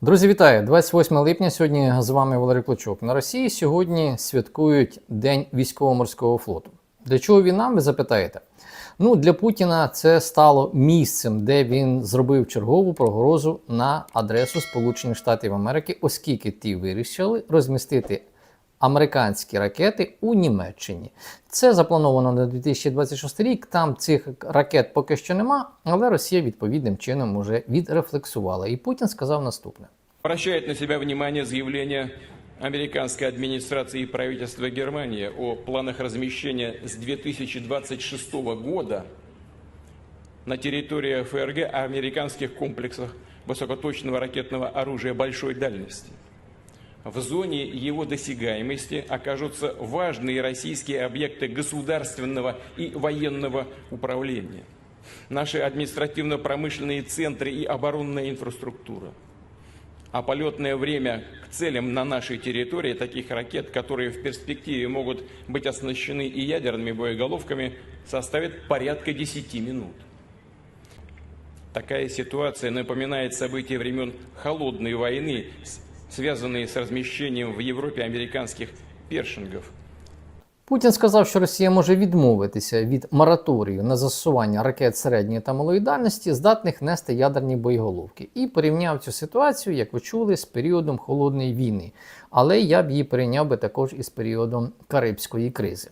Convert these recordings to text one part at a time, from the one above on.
Друзі, вітаю! 28 липня. Сьогодні з вами Валерій Клочок. На Росії сьогодні святкують День військово-морського флоту. Для чого він нам, ви запитаєте? Ну, для Путіна це стало місцем, де він зробив чергову прогрозу на адресу Сполучених Штатів Америки, оскільки ті вирішили розмістити американські ракети у Німеччині. Це заплановано на 2026 рік. Там цих ракет поки що нема, але Росія відповідним чином уже відрефлексувала. І Путін сказав наступне. Обращает на себя внимание заявление американской администрации и правительства Германии о планах размещения с 2026 года на территории ФРГ американских комплексах высокоточного ракетного оружия большой дальности. В зоне его досягаемости окажутся важные российские объекты государственного и военного управления, наши административно-промышленные центры и оборонная инфраструктура – а полетное время к целям на нашей территории таких ракет, которые в перспективе могут быть оснащены и ядерными боеголовками, составит порядка 10 минут. Такая ситуация напоминает события времен Холодной войны, с- связанные с размещением в Европе американских першингов – Путін сказав, що Росія може відмовитися від мораторію на застосування ракет середньої та малої дальності, здатних нести ядерні боєголовки, і порівняв цю ситуацію, як ви чули, з періодом холодної війни. Але я б її порівняв би також із періодом Карибської кризи.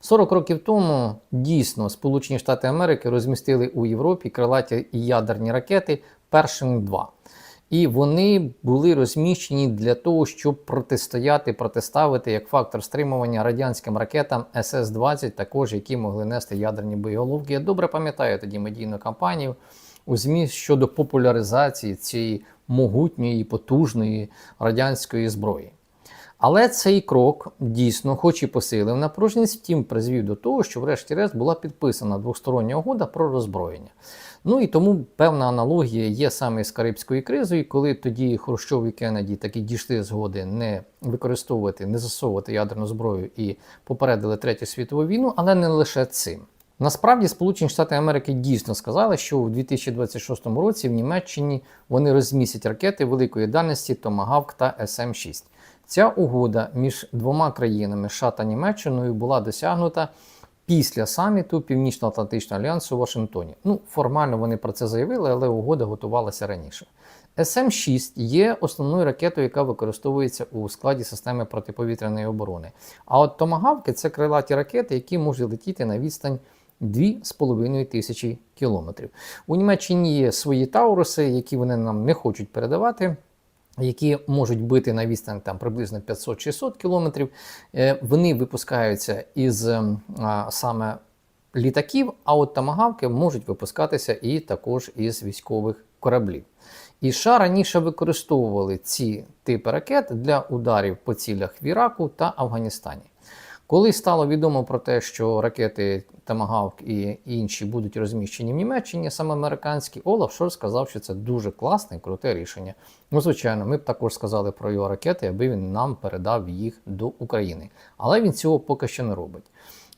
40 років тому дійсно Сполучені Штати Америки розмістили у Європі крилаті ядерні ракети Першинг 2 І вони були розміщені для того, щоб протистояти, протиставити як фактор стримування радянським ракетам СС-20, також які могли нести ядерні боєголовки. Я добре пам'ятаю тоді медійну кампанію у ЗМІ щодо популяризації цієї могутньої, потужної радянської зброї. Але цей крок дійсно, хоч і посилив напруженість, втім призвів до того, що врешті-решт була підписана двостороння угода про роззброєння. Ну і тому певна аналогія є саме з Карибською кризою, коли тоді Хрущов і Кеннеді таки дійшли згоди не використовувати, не засовувати ядерну зброю і попередили Третю світову війну, але не лише цим. Насправді Сполучені Штати Америки дійсно сказали, що у 2026 році в Німеччині вони розмістять ракети великої дальності Томагавк та СМ-6. Ця угода між двома країнами США та Німеччиною була досягнута після саміту Північно-Атлантичного альянсу у Вашингтоні. Ну, формально вони про це заявили, але угода готувалася раніше. СМ-6 є основною ракетою, яка використовується у складі системи протиповітряної оборони. А от томагавки це крилаті ракети, які можуть летіти на відстань 2,5 тисячі кілометрів. У Німеччині є свої тауруси, які вони нам не хочуть передавати. Які можуть бити на відстань там приблизно 500-600 кілометрів, Е, вони випускаються із ем, саме літаків, а от тамагавки можуть випускатися і також із військових кораблів. І США раніше використовували ці типи ракет для ударів по цілях в Іраку та Афганістані. Коли стало відомо про те, що ракети Тамагавк і інші будуть розміщені в Німеччині, саме американські, Олаф Шольц сказав, що це дуже класне і круте рішення. Ну, звичайно, ми б також сказали про його ракети, аби він нам передав їх до України. Але він цього поки що не робить.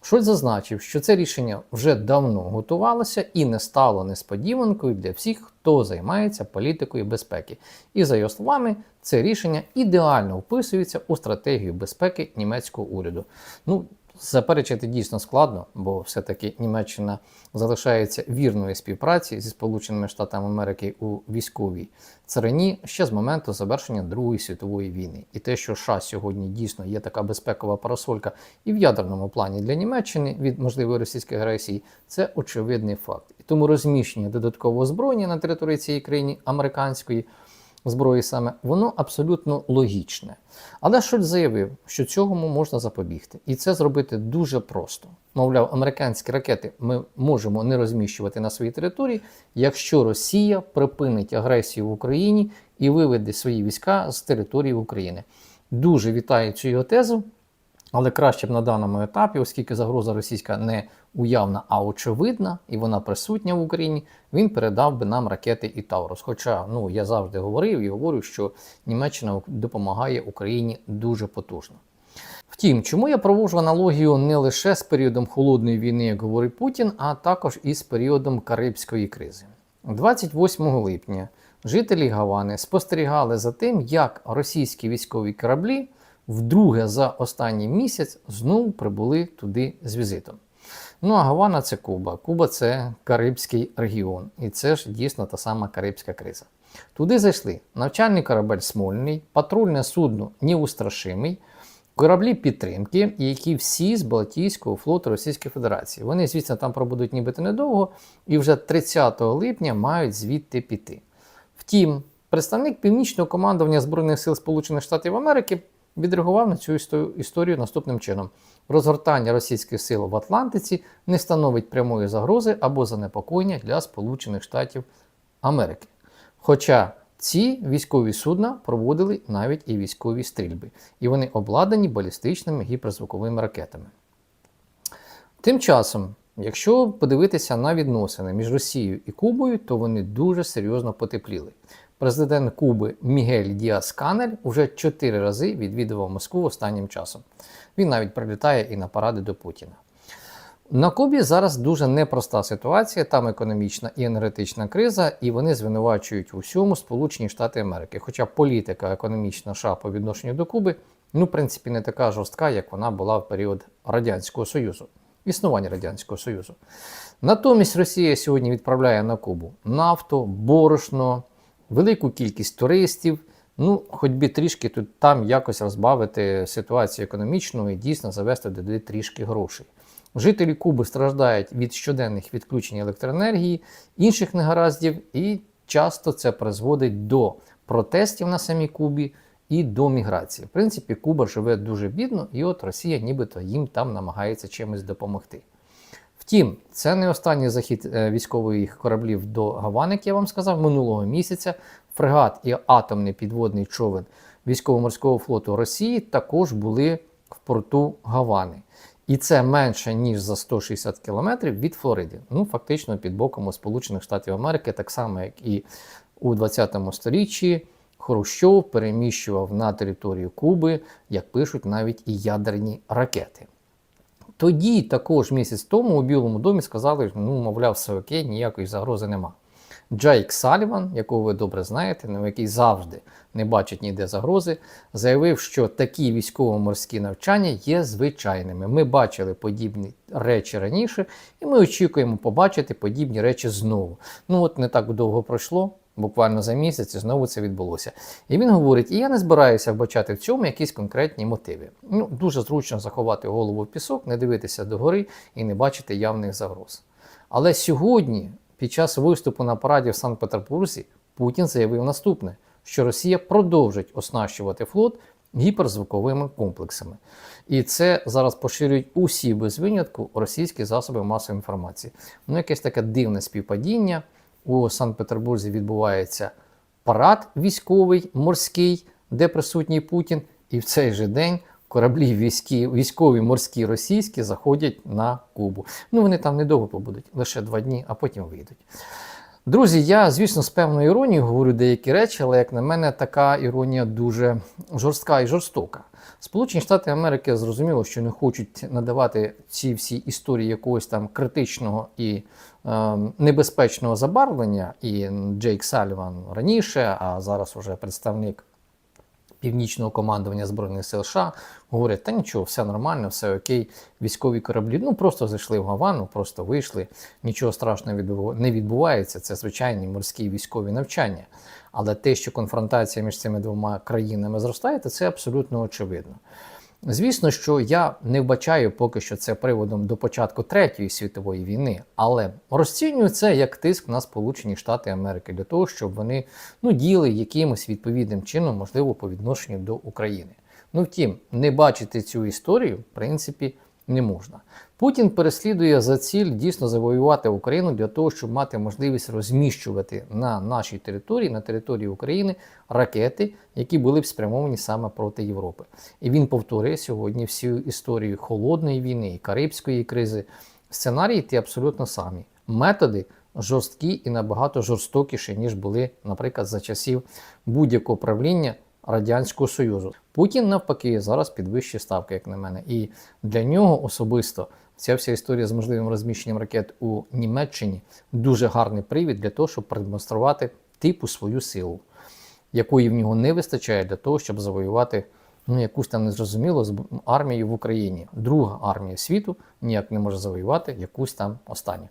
Шольц зазначив, що це рішення вже давно готувалося і не стало несподіванкою для всіх, хто займається політикою безпеки. І за його словами, це рішення ідеально вписується у стратегію безпеки німецького уряду. Ну, заперечити дійсно складно, бо все-таки Німеччина залишається вірною співпраці зі Сполученими Штатами Америки у військовій царині ще з моменту завершення Другої світової війни. І те, що США сьогодні дійсно є така безпекова парасолька і в ядерному плані для Німеччини від можливої російської агресії, це очевидний факт. І тому розміщення додаткового озброєння на території цієї країни американської зброї саме, воно абсолютно логічне. Але Шольц заявив, що цьому можна запобігти. І це зробити дуже просто. Мовляв, американські ракети ми можемо не розміщувати на своїй території, якщо Росія припинить агресію в Україні і виведе свої війська з території України. Дуже вітаю цю його тезу. Але краще б на даному етапі, оскільки загроза російська не уявна, а очевидна, і вона присутня в Україні, він передав би нам ракети і Таурус. Хоча ну я завжди говорив і говорю, що Німеччина допомагає Україні дуже потужно. Втім, чому я проводжу аналогію не лише з періодом холодної війни, як говорить Путін, а також і з періодом Карибської кризи. 28 липня жителі Гавани спостерігали за тим, як російські військові кораблі вдруге за останній місяць знову прибули туди з візитом. Ну а Гавана це Куба. Куба це Карибський регіон. І це ж дійсно та сама Карибська криза. Туди зайшли навчальний корабель Смольний, патрульне судно Неустрашимий, кораблі підтримки, які всі з Балтійського флоту Російської Федерації. Вони, звісно, там пробудуть нібито недовго і вже 30 липня мають звідти піти. Втім, представник північного командування Збройних сил Сполучених Штатів Америки відреагував на цю історію наступним чином: розгортання російських сил в Атлантиці не становить прямої загрози або занепокоєння для Сполучених Штатів Америки. Хоча ці військові судна проводили навіть і військові стрільби, і вони обладнані балістичними гіперзвуковими ракетами. Тим часом, якщо подивитися на відносини між Росією і Кубою, то вони дуже серйозно потепліли. Президент Куби Мігель Діас Канель уже чотири рази відвідував Москву останнім часом. Він навіть прилітає і на паради до Путіна. На Кубі зараз дуже непроста ситуація, там економічна і енергетична криза, і вони звинувачують у всьому Сполучені Штати Америки. Хоча політика економічна США по відношенню до Куби, ну, в принципі, не така жорстка, як вона була в період Радянського Союзу, існування Радянського Союзу. Натомість Росія сьогодні відправляє на Кубу нафту, борошно, велику кількість туристів. Ну, хоч би трішки тут там якось розбавити ситуацію економічну і дійсно завести туди трішки грошей. Жителі Куби страждають від щоденних відключень електроенергії, інших негараздів, і часто це призводить до протестів на самій Кубі і до міграції. В принципі, Куба живе дуже бідно, і от Росія нібито їм там намагається чимось допомогти. Втім, це не останній захід е, військових кораблів до Гавани, як я вам сказав, минулого місяця. Фрегат і атомний підводний човен військово-морського флоту Росії також були в порту Гавани. І це менше ніж за 160 кілометрів від Флориди. Ну, фактично під боком у Сполучених Штатів Америки, так само як і у 20 сторіччі. Хрущов переміщував на територію Куби, як пишуть, навіть і ядерні ракети. Тоді, також місяць тому, у Білому домі сказали, ну, мовляв, все окей, ніякої загрози нема. Джейк Саліван, якого ви добре знаєте, ну, який завжди не бачить ніде загрози, заявив, що такі військово-морські навчання є звичайними. Ми бачили подібні речі раніше, і ми очікуємо побачити подібні речі знову. Ну от не так довго пройшло. Буквально за місяць і знову це відбулося. І він говорить: і я не збираюся вбачати в цьому якісь конкретні мотиви. Ну, дуже зручно заховати голову в пісок, не дивитися догори і не бачити явних загроз. Але сьогодні, під час виступу на параді в Санкт-Петербурзі, Путін заявив наступне: що Росія продовжить оснащувати флот гіперзвуковими комплексами. І це зараз поширюють усі без винятку російські засоби масової інформації. Ну, якесь таке дивне співпадіння. У Санкт-Петербурзі відбувається парад військовий, морський, де присутній Путін, і в цей же день кораблі війські, військові морські російські заходять на Кубу. Ну вони там недовго побудуть, лише два дні, а потім вийдуть. Друзі, я, звісно, з певною іронією говорю деякі речі, але, як на мене, така іронія дуже жорстка і жорстока. Сполучені Штати Америки зрозуміло, що не хочуть надавати ці всі історії якогось там критичного і е, небезпечного забарвлення. І Джейк Саліван раніше, а зараз уже представник північного командування Збройних сил США говорять, та нічого, все нормально, все окей. Військові кораблі ну просто зайшли в Гавану, просто вийшли. Нічого страшного не відбувається. Це звичайні морські військові навчання. Але те, що конфронтація між цими двома країнами зростає, це абсолютно очевидно. Звісно, що я не вбачаю поки що це приводом до початку Третьої світової війни, але розцінюю це як тиск на Сполучені Штати Америки для того, щоб вони ну, діяли якимось відповідним чином, можливо, по відношенню до України. Ну втім, не бачити цю історію, в принципі, не можна. Путін переслідує за ціль дійсно завоювати Україну для того, щоб мати можливість розміщувати на нашій території, на території України, ракети, які були б спрямовані саме проти Європи. І він повторює сьогодні всю історію холодної війни і Карибської кризи. Сценарії ті абсолютно самі. Методи жорсткі і набагато жорстокіші, ніж були, наприклад, за часів будь-якого правління Радянського Союзу. Путін навпаки зараз підвищує ставки, як на мене. І для нього особисто ця вся історія з можливим розміщенням ракет у Німеччині дуже гарний привід для того, щоб продемонструвати типу свою силу, якої в нього не вистачає для того, щоб завоювати ну, якусь там незрозумілу зб- армію в Україні. Друга армія світу ніяк не може завоювати якусь там останню.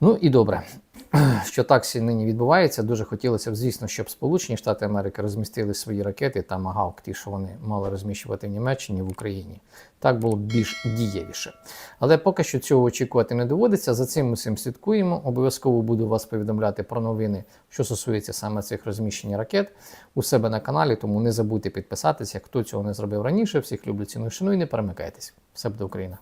Ну і добре, що так нині відбувається. Дуже хотілося б, звісно, щоб Сполучені Штати Америки розмістили свої ракети та Магавк, ті, що вони мали розміщувати в Німеччині в Україні. Так було б більш дієвіше. Але поки що цього очікувати не доводиться. За цим усім слідкуємо. Обов'язково буду вас повідомляти про новини, що стосується саме цих розміщень ракет у себе на каналі. Тому не забудьте підписатися. Хто цього не зробив раніше, всіх люблю ціную шаную і не перемикайтесь. Все буде Україна.